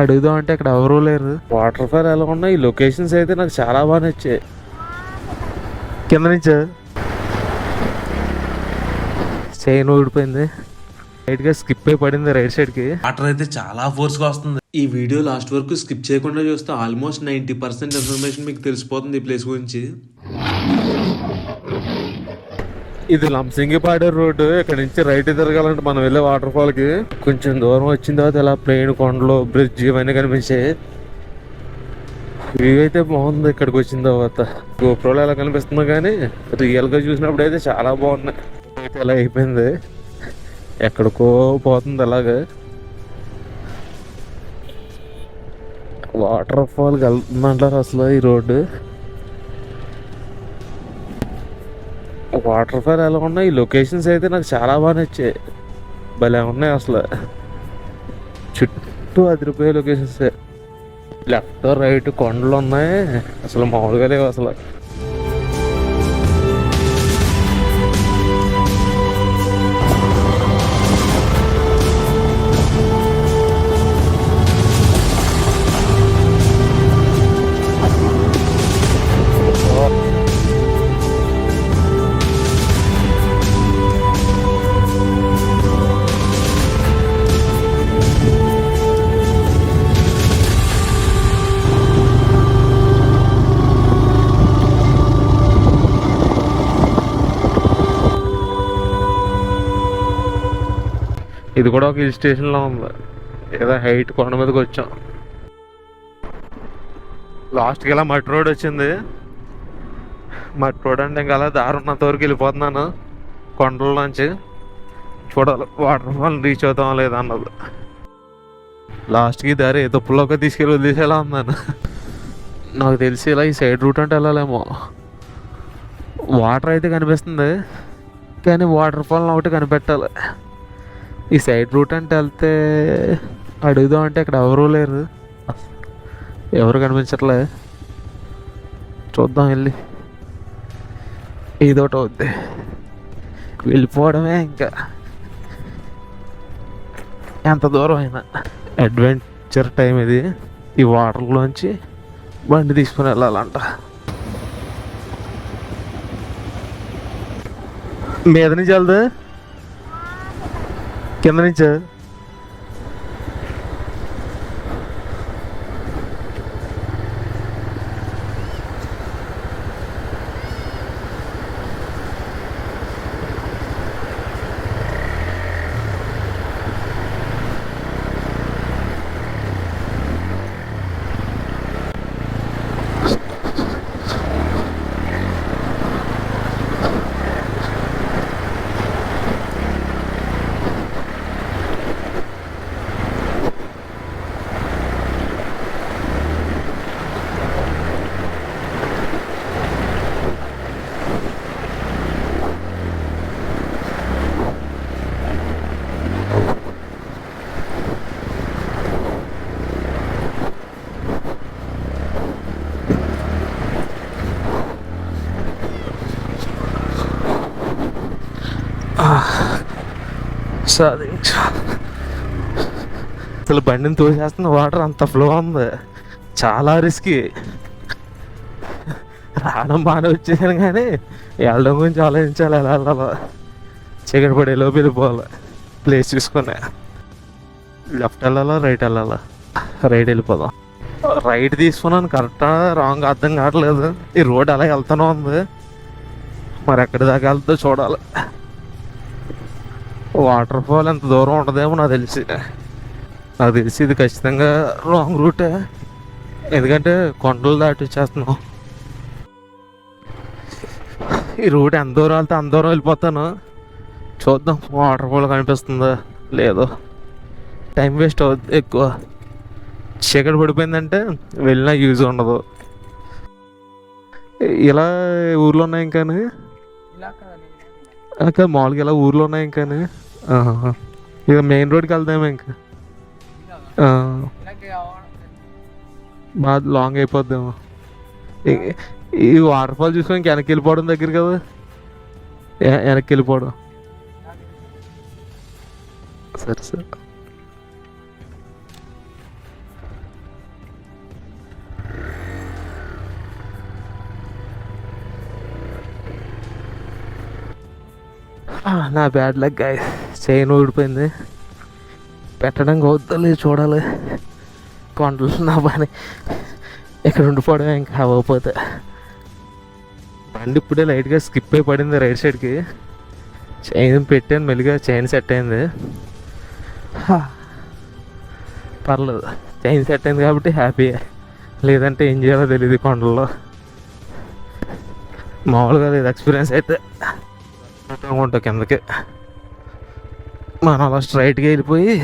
అడుగుదాం అంటే ఇక్కడ ఎవరూ లేరు. వాటర్ ఫాల్ ఎలా ఉన్నాయి? ఈ లొకేషన్స్ అయితే నాకు చాలా బాగా నచ్చాయి. కింద నుంచి చైన్ ఊడిపోయింది. రైట్గా స్కిప్ అయి పడింది రైట్ సైడ్కి వాటర్ అయితే చాలా ఫోర్స్గా వస్తుంది. ఈ వీడియో లాస్ట్ వరకు స్కిప్ చేయకుండా చూస్తే ఆల్మోస్ట్ నైన్టీ పర్సెంట్ ఇన్ఫర్మేషన్ మీకు తెలిసిపోతుంది ఈ ప్లేస్ గురించి. ఇది లంసింగిపాడే రోడ్డు. ఇక్కడ నుంచి రైట్ తిరగాలంటే మనం వెళ్ళే వాటర్ ఫాల్కి కొంచెం దూరం వచ్చిన తర్వాత ఇలా ప్లేన్ కొండలు బ్రిడ్జ్ ఇవన్నీ కనిపించాయి. వ్యూ అయితే బాగుంది ఇక్కడికి వచ్చిన తర్వాత. గోప్రోలో ఎలా కనిపిస్తుందో కానీ రియల్గా చూసినప్పుడు అయితే చాలా బాగున్నాయి. ఇలా అయిపోయింది. ఎక్కడికో పోతుంది అలాగే. వాటర్ ఫాల్కి వెళ్తుందంటారు అసలు ఈ రోడ్డు. వాటర్ ఫాల్ ఎలా ఉన్నాయి? ఈ లొకేషన్స్ అయితే నాకు చాలా బాగా నచ్చాయి. భలే ఉన్నాయి అసలు. చుట్టూ అదిరిపోయే లొకేషన్స్. లెఫ్ట్ రైట్ కొండలు ఉన్నాయి అసలు మామూలుగా లేవు అసలు. ఇది కూడా ఒక హిల్ స్టేషన్లో ఉంది. ఏదో హైట్ కొండ మీదకి వచ్చాం. లాస్ట్కి ఇలా మట్టి రోడ్ వచ్చింది. మట్టి రోడ్ అంటే ఇంకా అలా దారి ఉన్నంత వరకు వెళ్ళిపోతున్నాను. కొండల్లోంచి చూడాలి వాటర్ ఫాల్ రీచ్ అవుతాం లేదా అన్నది. లాస్ట్కి దారి ఏ తప్పులోకి తీసుకెళ్ళి వదిలేసేలా ఉందాను నాకు తెలిసి ఇలా ఈ సైడ్ రూట్ అంటే వెళ్ళాలేమో. వాటర్ అయితే కనిపిస్తుంది. కానీ వాటర్ ఫాల్ ఒకటి కనిపెట్టాలి. ఈ సైడ్ రూట్ అంటే వెళ్తే అడుగుదాం అంటే ఇక్కడ ఎవరూ లేరు. ఎవరు కనిపించట్లే. చూద్దాం వెళ్ళి. ఏదోటి అవుద్ది. వెళ్ళిపోవడమే ఇంకా. ఎంత దూరం అయినా. అడ్వెంచర్ టైం ఇది. ఈ వాటర్లోంచి బండి తీసుకుని వెళ్ళాలంట. మీద నుంచి వెళ్దా? కింద నుంచా సాధించు అసలు బండిని తోసేస్తున్న వాటర్ అంత ఫ్లో ఉంది. చాలా రిస్కీ రావడం బాగానే వచ్చేసాను కానీ వెళ్ళడం గురించి ఆలోచించాలి ఎలా వెళ్ళాలో. చీకటి పడే లోపు వెళ్ళిపోవాలి. ప్లేస్ చూసుకునే. లెఫ్ట్ వెళ్ళాలా రైట్ వెళ్ళాలా? రైట్ వెళ్ళిపోదాం. రైట్ తీసుకున్నాను కరెక్టా రాంగ్ అర్థం కావట్లేదు. ఈ రోడ్ అలా వెళ్తానే ఉంది. మరి ఎక్కడి దాకా వెళ్తుందో చూడాలి. వాటర్ ఫాల్ ఎంత దూరం ఉండదేమో నాకు తెలిసి. నాకు తెలిసి ఇది ఖచ్చితంగా రాంగ్ రూటే ఎందుకంటే కొండలు దాటి వచ్చేస్తున్నాం ఈ రూట్ ఎంత దూరం వెళ్తే అంత దూరం వెళ్ళిపోతాను. చూద్దాం వాటర్ ఫాల్ కనిపిస్తుందా లేదో. టైం వేస్ట్ అవుద్ది ఎక్కువ. చీకటి పడిపోయిందంటే వెళ్ళినా యూజ్ ఉండదు. ఇలా ఊర్లో ఉన్నాయి అక్కడ మామూలుగా ఇలా ఊర్లో ఉన్నాయి ఆహా. ఇక మెయిన్ రోడ్కి వెళ్దామా ఇంకా. బాగా లాంగ్ అయిపోద్దేమో. ఈ వాటర్ ఫాల్ చూసుకొని ఇంకా వెనక్కి వెళ్ళిపోవడం దగ్గర కదా. వెనక్కి వెళ్ళిపోవడం. సరే సరే. నా బ్యాడ్ లక్ గైస్ చైన్ ఊడిపోయింది. పెట్టడానికి అవుతుంది చూడాలి. కొండలు నా పని. ఇక్కడ ఉండిపోవడం ఇంకా అవ్వకపోతే. బండి ఇప్పుడే లైట్గా స్కిప్ అయి పడింది రైట్ సైడ్కి. చైన్ పెట్టాను మెల్లిగా చైన్ సెట్ అయింది. పర్లేదు. చైన్ సెట్ అయింది కాబట్టి హ్యాపీ. లేదంటే ఏం చేయాలో తెలియదు కొండల్లో. మామూలుగా లేదు ఎక్స్పీరియన్స్ అయితే. ఉంటా కిందకి. మనం అలా స్ట్రైట్గా వెళ్ళిపోయి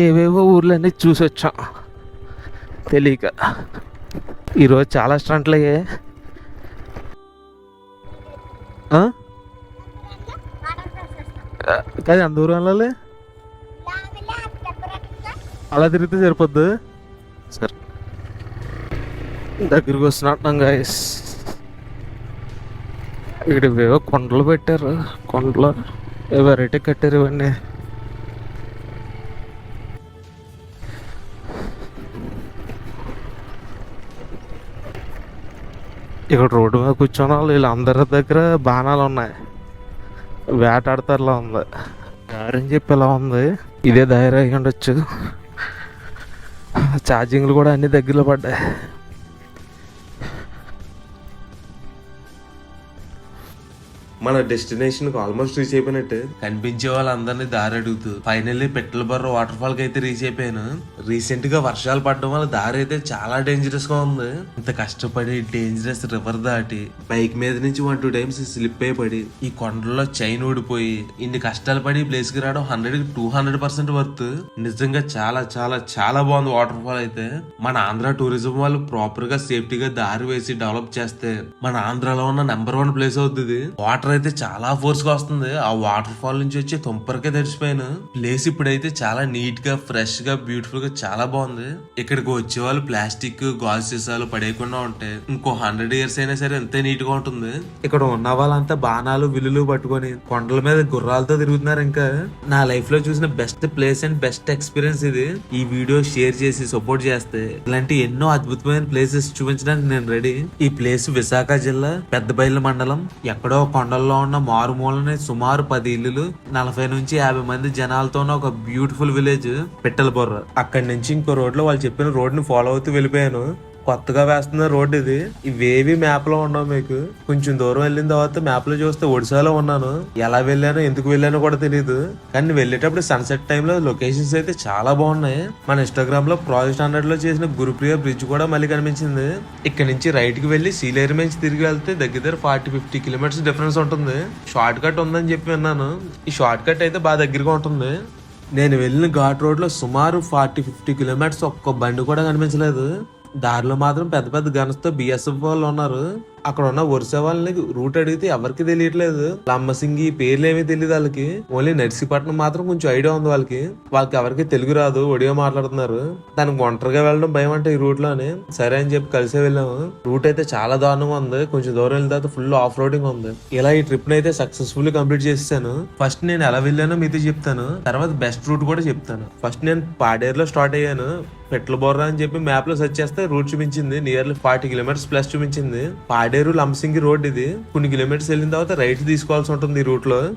ఏవేవో ఊర్లన్నీ చూసి వచ్చాం తెలియక ఈరోజు చాలా స్టంట్లు అయ్యాయి కానీ అంత దూరం వెళ్ళాలి? అలా తిరిగితే సరిపోద్దు? సరే. దగ్గరికి వస్తున్నట్టున్నాం గాయస్ ఇక్కడ ఏవో కొండలు పెట్టారు. కొండలు వెరైటీ కట్టారు ఇవన్నీ. ఇక్కడ రోడ్డు మీద కూర్చొని వాళ్ళు వీళ్ళందరి దగ్గర బాణాలు ఉన్నాయి. వేటాడతారులా ఉంది. గారని చెప్పి ఇలా ఉంది. ఇదే దారి ఉండొచ్చు. ఛార్జింగ్లు కూడా అన్ని దగ్గరలో పడ్డాయి. మన డెస్టినేషన్కి ఆల్మోస్ట్ రీచ్ అయిపోయినట్టు. కనిపించే వాళ్ళందరినీ దారి అడుగుతూ ఫైనల్లీ పెట్టల బర్ర వాటర్ ఫాల్కి అయితే రీచ్ అయిపోయాను. రీసెంట్గా వర్షాలు పడడం వల్ల దారి అయితే చాలా డేంజరస్గా ఉంది. ఇంత కష్టపడి డేంజరస్ రివర్ దాటి బైక్ మీద నుంచి వన్ టూ టైమ్స్ స్లిప్ అయి పడి ఈ కొండల్లో చైన్ ఊడిపోయి ఇన్ని కష్టాలు పడి ప్లేస్కి రావడం హండ్రెడ్కి టూ హండ్రెడ్ పర్సెంట్ వర్త్ నిజంగా చాలా చాలా చాలా బాగుంది వాటర్ ఫాల్ అయితే. మన ఆంధ్ర టూరిజం వాళ్ళు ప్రాపర్గా సేఫ్టీగా దారి వేసి డెవలప్ చేస్తే మన ఆంధ్రాలో ఉన్న నెంబర్ వన్ ప్లేస్ అవుతుంది వాటర్ అయితే చాలా ఫోర్స్గా వస్తుంది. ఆ వాటర్ ఫాల్ నుంచి వచ్చి తుంపరకే తెరిచిపోయాను ప్లేస్ ఇప్పుడైతే చాలా నీట్గా ఫ్రెష్గా బ్యూటిఫుల్గా చాలా బాగుంది. ఇక్కడికి వచ్చే వాళ్ళు ప్లాస్టిక్ గాజు సీసాలు పడేయకుండా ఉంటాయి ఇంకో హండ్రెడ్ ఇయర్స్ అయినా సరే ఎంత నీట్గా ఉంటుంది. ఇక్కడ ఉన్న వాళ్ళంతా బాణాలు విల్లులు పట్టుకొని కొండల మీద గుర్రాలతో తిరుగుతున్నారు ఇంకా. నా లైఫ్లో చూసిన best place and best experience ఇది. ఈ వీడియో షేర్ చేసి సపోర్ట్ చేస్తే ఇలాంటి ఎన్నో అద్భుతమైన ప్లేసెస్ చూపించడానికి నేను రెడీ ఈ ప్లేస్ విశాఖ జిల్లా పెద్దబయలు మండలం ఎక్కడో కొండ కొండల్లో ఉన్న మారుమూలని సుమారు పది ఇల్లులు నలభై నుంచి యాభై మంది జనాలతో ఉన్న ఒక బ్యూటిఫుల్ విలేజ్ పిట్టలబొర్ర అక్కడి నుంచి ఇంకో రోడ్లో వాళ్ళు చెప్పిన రోడ్ని ఫాలో అవుతూ వెళ్ళిపోయాను. కొత్తగా వేస్తున్న రోడ్ ఇది. ఇవేవి మ్యాప్లో ఉండవు మీకు. కొంచెం దూరం వెళ్ళిన తర్వాత మ్యాప్లో చూస్తే ఒడిశాలో ఉన్నాను. ఎలా వెళ్ళానో ఎందుకు వెళ్ళానో కూడా తెలియదు కానీ వెళ్ళేటప్పుడు సన్సెట్ టైంలో లొకేషన్స్ అయితే చాలా బాగున్నాయి. మన ఇన్స్టాగ్రామ్లో ప్రాజెక్ట్ హండ్రెడ్లో చేసిన గురుప్రియ బ్రిడ్జ్ కూడా మళ్ళీ కనిపించింది. ఇక్కడ నుంచి రైట్కి వెళ్ళి సీలేరు నుంచి తిరిగి వెళ్తే దగ్గర దగ్గర ఫార్టీ ఫిఫ్టీ కిలోమీటర్స్ డిఫరెన్స్ ఉంటుంది. షార్ట్ కట్ ఉందని చెప్పి విన్నాను. ఈ షార్ట్ కట్ అయితే బాగా దగ్గరగా ఉంటుంది. నేను వెళ్ళిన ఘాట్ రోడ్లో సుమారు ఫార్టీ ఫిఫ్టీ కిలోమీటర్స్ ఒక్క బండి కూడా కనిపించలేదు. దారిలో మాత్రం పెద్ద పెద్ద గన్స్తో బిఎస్ఎఫ్ వాళ్ళు ఉన్నారు. అక్కడ ఉన్న వరుస వాళ్ళని రూట్ అడిగితే ఎవరికి తెలియట్లేదు? లంబసింగి పేర్లు ఏమీ తెలియదు వాళ్ళకి. ఓన్లీ నర్సీపట్నం మాత్రం కొంచెం ఐడియా ఉంది వాళ్ళకి. వాళ్ళకి ఎవరికి తెలుగు రాదు ఒడియో మాట్లాడుతున్నారు. దానికి ఒంటరిగా వెళ్ళడం భయం అంటే ఈ రూట్లోనే. సరే అని చెప్పి కలిసే వెళ్ళాము. రూట్ అయితే చాలా దారుణంగా ఉంది. కొంచెం దూరం వెళ్ళిన తర్వాత ఫుల్ ఆఫ్ రోడింగ్ ఉంది. ఇలా ఈ ట్రిప్ అయితే సక్సెస్ఫుల్ కంప్లీట్ చేసాను ఫస్ట్ నేను ఎలా వెళ్ళానో మీతో చెప్తాను. తర్వాత బెస్ట్ రూట్ కూడా చెప్తాను. ఫస్ట్ నేను పాడేరులో స్టార్ట్ అయ్యాను. పెట్ల బొర్ర అని చెప్పి మ్యాప్లో సెర్చ్ చేస్తే రూట్ చూపించింది. నియర్లీ ఫార్టీ కిలోమీటర్స్ ప్లస్ చూపించింది. పాడేరు లంసింగి రోడ్ ఇది. కొన్ని కిలోమీటర్స్ వెళ్ళిన తర్వాత రైట్ తీసుకోవాల్సి ఉంటుంది ఈ రూట్లో.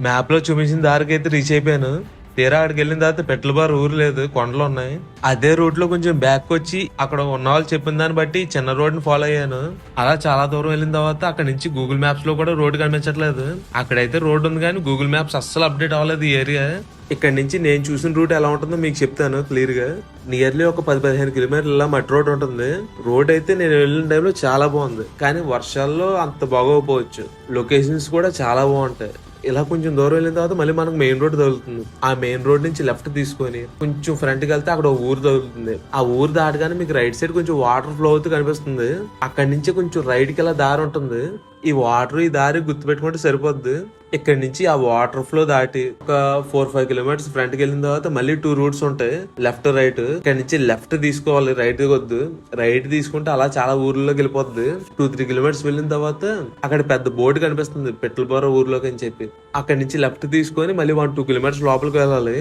మ్యాప్లో చూపించిన దారికి అయితే రీచ్ అయిపోయాను. తీరా అక్కడికి వెళ్ళిన తర్వాత పెట్ల బార్ ఊరు లేదు కొండలు ఉన్నాయి. అదే రూట్లో కొంచెం బ్యాక్ వచ్చి అక్కడ ఉన్న వాళ్ళు చెప్పిన దాన్ని బట్టి చిన్న రోడ్ని ఫాలో అయ్యాను. అలా చాలా దూరం వెళ్ళిన తర్వాత అక్కడ నుంచి గూగుల్ మ్యాప్స్లో కూడా రోడ్ కనిపించట్లేదు. అక్కడైతే రోడ్ ఉంది కానీ గూగుల్ మ్యాప్స్ అస్సలు అప్డేట్ అవ్వలేదు ఈ ఏరియా ఇక్కడ నుంచి నేను చూసిన రూట్ ఎలా ఉంటుందో మీకు చెప్తాను క్లియర్గా. నియర్లీ ఒక పది పదిహేను కిలోమీటర్ల ఇలా మట్టి రోడ్ ఉంటుంది. రోడ్ అయితే నేను వెళ్ళిన టైంలో చాలా బాగుంది. కానీ వర్షాల్లో అంత బాగోకపోవచ్చు. లొకేషన్స్ కూడా చాలా బాగుంటాయి. ఇలా కొంచెం దూరం వెళ్ళిన తర్వాత మళ్ళీ మనకు మెయిన్ రోడ్ తగులుతుంది. ఆ మెయిన్ రోడ్ నుంచి లెఫ్ట్ తీసుకొని కొంచెం ఫ్రంట్కి వెళ్తే అక్కడ ఊరు తగులుతుంది. ఆ ఊరు దాటగానే మీకు రైట్ సైడ్ కొంచెం వాటర్ ఫ్లో అవుతూ కనిపిస్తుంది. అక్కడి నుంచి కొంచెం రైట్కి ఇలా దారి ఉంటుంది. ఈ వాటర్ ఈ దారి గుర్తుపెట్టుకుంటే సరిపోద్ది. ఇక్కడ నుంచి ఆ వాటర్ ఫ్లో దాటి ఒక ఫోర్ ఫైవ్ కిలోమీటర్స్ ఫ్రంట్కి వెళ్ళిన తర్వాత మళ్ళీ టూ రూట్స్ ఉంటాయి. లెఫ్ట్ రైట్ ఇక్కడ నుంచి లెఫ్ట్ తీసుకోవాలి. రైట్ వద్దు రైట్ తీసుకుంటే అలా చాలా ఊర్లోకి వెళ్ళిపోద్ది. టూ త్రీ కిలోమీటర్స్ వెళ్ళిన తర్వాత అక్కడ పెద్ద బోర్డు కనిపిస్తుంది. పెట్లబోర ఊర్లోకి అని చెప్పి. అక్కడ నుంచి లెఫ్ట్ తీసుకొని మళ్ళీ వన్ టూ కిలోమీటర్స్ లోపలికి వెళ్ళాలి.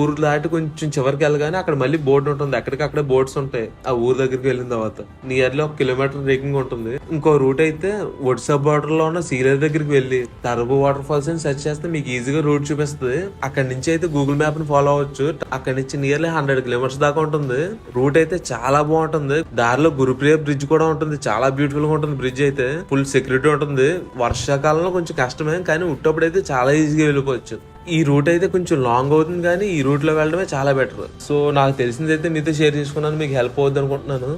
ఊరు దాటి కొంచెం చివరికి వెళ్ళగానే అక్కడ మళ్ళీ బోర్డు ఉంటుంది. అక్కడికక్కడే బోర్డ్స్ ఉంటాయి. ఆ ఊరు దగ్గరికి వెళ్ళిన తర్వాత. నియర్లీ ఒక కిలోమీటర్ రేకింగ్ ఉంటుంది. ఇంకో రూట్ అయితే ఒడిశా బార్డర్లో ఉన్న సీలేరు దగ్గరికి వెళ్ళి తరబు వాటర్ ఫాల్స్ అని సెర్చ్ చేస్తే మీకు ఈజీగా రూట్ చూపిస్తుంది. అక్కడ నుంచి అయితే గూగుల్ మ్యాప్ని ఫాలో అవ్వచ్చు. అక్కడ నుంచి నియర్లీ హండ్రెడ్ కిలోమీటర్స్ దాకా ఉంటుంది. రూట్ అయితే చాలా బాగుంటుంది. దారిలో గురుప్రియ బ్రిడ్జ్ కూడా ఉంటుంది. చాలా బ్యూటిఫుల్గా ఉంటుంది బ్రిడ్జ్ అయితే. ఫుల్ సెక్యూరిటీ ఉంటుంది. వర్షాకాలంలో కొంచెం కష్టమే కానీ ఉట్టప్పుడు అయితే చాలా ఈజీగా వెళ్ళిపోవచ్చు. ఈ రూట్ అయితే కొంచెం లాంగ్ అవుతుంది కానీ ఈ రూట్లో వెళ్ళడమే చాలా బెటర్. సో నాకు తెలిసింది అయితే మీతో షేర్ చేసుకున్నాను. మీకు హెల్ప్ అవుద్ది అనుకుంటున్నాను.